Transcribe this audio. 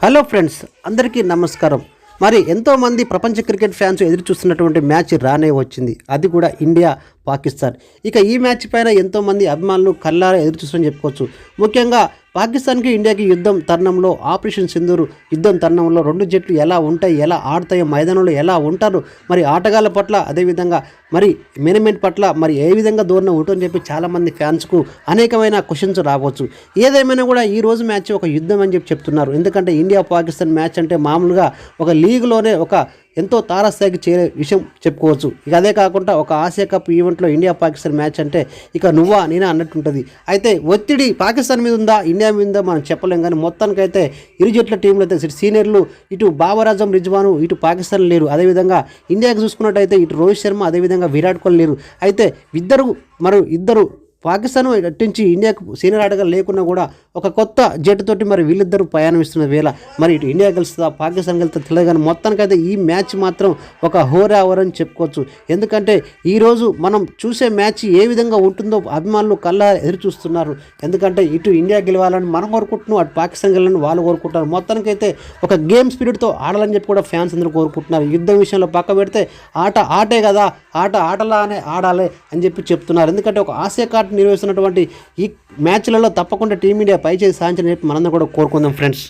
Hello friends అందరికీ నమస్కారం. మరి ఎంతోమంది ప్రపంచ క్రికెట్ ఫ్యాన్స్ ఎదురు చూస్తున్నటువంటి మ్యాచ్ రానే వచ్చింది. అది కూడా ఇండియా పాకిస్తాన్. ఇక ఈ మ్యాచ్ పైన ఎంతోమంది అభిమానులు కల్లారా ఎదురు చూస్తారని చెప్పుకోవచ్చు. ముఖ్యంగా పాకిస్తాన్కి ఇండియాకి యుద్ధం తరుణంలో ఆపరేషన్ సింధూరు యుద్ధం తరుణంలో రెండు జట్లు ఎలా ఉంటాయి ఎలా ఆడతాయి మైదానంలో ఎలా ఉంటారు మరి ఆటగాళ్ళ పట్ల అదేవిధంగా మరి మేనేజ్మెంట్ పట్ల మరి ఏ విధంగా ధోరణి ఉంటుందని చెప్పి చాలామంది ఫ్యాన్స్కు అనేకమైన క్వశ్చన్స్ రావచ్చు. ఏదేమైనా కూడా ఈ రోజు మ్యాచ్ ఒక యుద్ధం అని చెప్పి చెప్తున్నారు. ఎందుకంటే ఇండియా పాకిస్తాన్ మ్యాచ్ అంటే మామూలుగా ఒక లీగ్లోనే ఒక ఎంతో తారస్థాయికి చేరే విషయం చెప్పుకోవచ్చు. ఇక అదే కాకుండా ఒక ఆసియా కప్ ఈవెంట్లో ఇండియా పాకిస్తాన్ మ్యాచ్ అంటే ఇక నువ్వా నేనా అన్నట్టుంటుంది. అయితే ఒత్తిడి పాకిస్తాన్ మీద ఉందా ఇండియా మీద ఉందా మనం చెప్పలేం కానీ మొత్తానికైతే ఇరు జట్ల టీంలో అయితే సీనియర్లు ఇటు బాబరాజం రిజ్వాను ఇటు పాకిస్తాన్ లేరు. అదేవిధంగా ఇండియాకి చూసుకున్నట్టయితే ఇటు రోహిత్ శర్మ అదేవిధంగా విరాట్ కోహ్లీ లేరు. అయితే ఇద్దరు మరి ఇద్దరు పాకిస్తాన్ అట్టించి ఇండియాకు సీనియర్ ఆటగాళ్ళు లేకున్నా కూడా ఒక కొత్త జట్టుతోటి మరి వీళ్ళిద్దరూ ప్రయాణమిస్తున్న వేళ మరి ఇటు ఇండియా గెలుస్తుందా పాకిస్తాన్ కలుస్తా తెలియదు కానీ మొత్తానికైతే ఈ మ్యాచ్ మాత్రం ఒక హోరా ఓవర్ అని చెప్పుకోవచ్చు. ఎందుకంటే ఈరోజు మనం చూసే మ్యాచ్ ఏ విధంగా ఉంటుందో అభిమానులు కళ్ళ ఎదురు చూస్తున్నారు. ఎందుకంటే ఇటు ఇండియా గెలవాలని మనం కోరుకుంటున్నాం అటు పాకిస్తాన్ గెలవాలని వాళ్ళు కోరుకుంటారు మొత్తానికైతే ఒక గేమ్ స్పిరిట్తో ఆడాలని చెప్పి కూడా ఫ్యాన్స్ అందరూ కోరుకుంటున్నారు. యుద్ధం విషయంలో పక్క పెడితే ఆట ఆటే కదా ఆట ఆటలానే ఆడాలి అని చెప్పి చెప్తున్నారు. ఎందుకంటే ఒక ఆసియా కార్డు నిర్వహిస్తున్నటువంటి ఈ మ్యాచ్లలో తప్పకుండా టీమిండియా పై చేసి సాధించని చెప్పి మనందరం కూడా కోరుకుందాం ఫ్రెండ్స్.